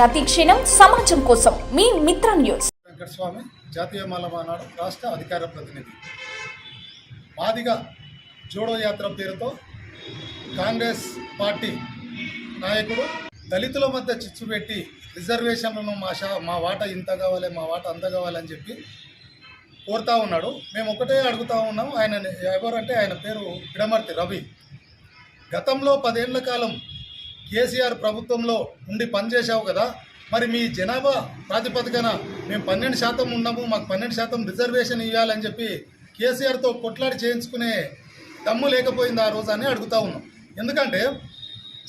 ప్రతి క్షణం సమాజం కోసం మీ మిత్ర న్యూస్. వెంకటస్వామి జాతీయ మాలమానాడు రాష్ట్ర అధికార ప్రతినిధి. మాదిగా జోడో యాత్ర పేరుతో కాంగ్రెస్ పార్టీ నాయకుడు దళితుల మధ్య చిచ్చు పెట్టి రిజర్వేషన్లను మా షా మా వాట ఇంత కావాలి మా వాట అంత కావాలని చెప్పి కోరుతా ఉన్నాడు. మేము ఒకటే అడుగుతా ఉన్నాం ఆయన ఎవరంటే ఆయన పేరు పిడమర్తి రవి. గతంలో పదేళ్ళ కాలం కేసీఆర్ ప్రభుత్వంలో ఉండి పనిచేసావు కదా మరి మీ జనాభా ప్రాతిపదికన మేము పన్నెండు శాతం ఉన్నాము మాకు పన్నెండు శాతం రిజర్వేషన్ ఇవ్వాలని చెప్పి కేసీఆర్తో కొట్లాడి చేయించుకునే దమ్ము లేకపోయింది ఆ రోజు అని అడుగుతా ఉన్నాం. ఎందుకంటే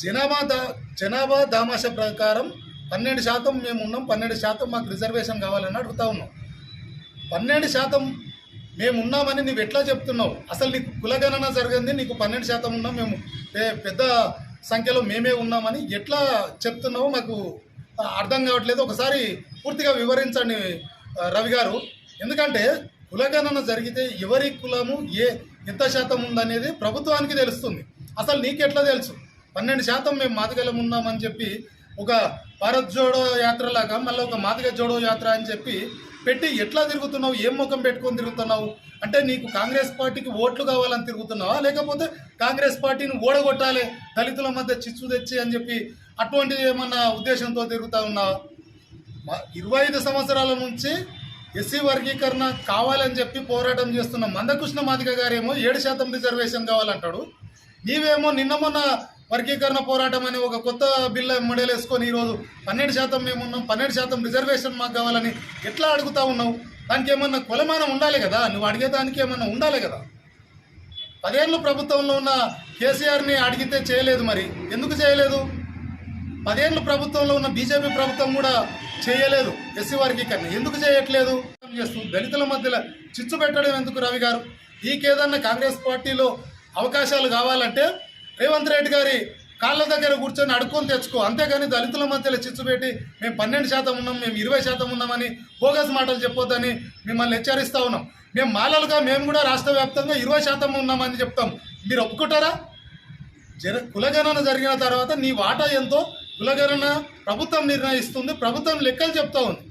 జనాభా దా జనాభా దామాష ప్రకారం పన్నెండు శాతం మేము ఉన్నాం పన్నెండు శాతం మాకు రిజర్వేషన్ కావాలని అడుగుతా ఉన్నాం. పన్నెండు శాతం మేము ఉన్నామని నువ్వు ఎట్లా చెప్తున్నావు? అసలు నీకు కులగణన జరిగింది నీకు పన్నెండు శాతం ఉన్నాం మేము పెద్ద సంఖ్యలో మేమే ఉన్నామని ఎట్లా చెప్తున్నావో మాకు అర్థం కావట్లేదు. ఒకసారి పూర్తిగా వివరించండి రవి గారు. ఎందుకంటే కులగణన జరిగితే ఎవరి కులము ఏ ఎంత శాతం ఉందనేది ప్రభుత్వానికి తెలుస్తుంది. అసలు నీకెట్లా తెలుసు? పన్నెండు శాతం మేము మాదిగలం ఉన్నామని చెప్పి ఒక భారత్ జోడో యాత్ర లాగా మళ్ళీ ఒక మాదిగ జోడో యాత్ర అని చెప్పి పెట్టి ఎట్లా తిరుగుతున్నావు? ఏం ముఖం పెట్టుకొని తిరుగుతున్నావు? అంటే నీకు కాంగ్రెస్ పార్టీకి ఓట్లు కావాలని తిరుగుతున్నావా? లేకపోతే కాంగ్రెస్ పార్టీని ఓడగొట్టాలి దళితుల మధ్య చిచ్చు తెచ్చి అని చెప్పి అటువంటి ఏమన్నా ఉద్దేశంతో తిరుగుతా ఉన్నావా? ఇరవై ఐదు సంవత్సరాల నుంచి ఎస్సీ వర్గీకరణ కావాలని చెప్పి పోరాటం చేస్తున్న మందకృష్ణ మాదిక గారేమో ఏడు శాతం రిజర్వేషన్ కావాలంటాడు. నీవేమో నిన్న మొన్న వర్గీకరణ పోరాటం అనే ఒక కొత్త బిల్ల మడలేసుకొని ఈరోజు పన్నెండు శాతం మేము ఉన్నాం పన్నెండు శాతం రిజర్వేషన్ మాకు కావాలని ఎట్లా అడుగుతా ఉన్నావు? దానికి ఏమన్నా కులమానం ఉండాలి కదా? నువ్వు అడిగేదానికి ఏమన్నా ఉండాలి కదా? పదేళ్ళు ప్రభుత్వంలో ఉన్న కేసీఆర్ని అడిగితే చేయలేదు మరి. ఎందుకు చేయలేదు? పదేళ్ళు ప్రభుత్వంలో ఉన్న బీజేపీ ప్రభుత్వం కూడా చేయలేదు ఎస్సీ వర్గీకరణ. ఎందుకు చేయట్లేదు? చేస్తూ దళితుల మధ్యలో చిచ్చు పెట్టడం ఎందుకు రవి గారు? ఈకేదన్నా కాంగ్రెస్ పార్టీలో అవకాశాలు కావాలంటే రేవంత్ రెడ్డి గారి కాళ్ళ దగ్గర కూర్చొని అడుక్కొని తెచ్చుకో. అంతేగాని దళితుల మధ్యలో చిచ్చు పెట్టి మేము పన్నెండు శాతం ఉన్నాం మేము ఇరవై శాతం ఉన్నామని బోగస్ మాటలు చెప్పొద్దని మిమ్మల్ని హెచ్చరిస్తూ ఉన్నాం. మేము మాలలుగా మేము కూడా రాష్ట్ర వ్యాప్తంగా ఇరవై శాతం ఉన్నామని చెప్తాం. మీరు ఒప్పుకుంటారా? జర కులగణన జరిగిన తర్వాత నీ వాటా ఎంతో? కులగణన ప్రభుత్వం నిర్ణయిస్తుంది ప్రభుత్వం లెక్కలు చెప్తా ఉంది.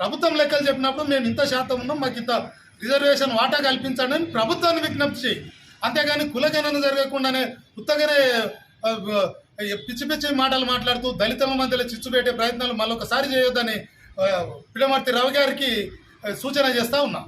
ప్రభుత్వం లెక్కలు చెప్పినప్పుడు మేము ఇంత శాతం ఉన్నాం మాకు ఇంత రిజర్వేషన్ వాటా కల్పించండి అని ప్రభుత్వాన్ని విజ్ఞప్తి చేయి. అంతేగాని కులగణన జరగకుండానే ఉత్తగానే పిచ్చి పిచ్చి మాటలు మాట్లాడుతూ దళితుల మధ్యలో చిచ్చు పెట్టే ప్రయత్నాలు మళ్ళీ ఒకసారి చేయొద్దని పిడమర్తి రవి గారికి సూచన చేస్తా ఉన్నాం.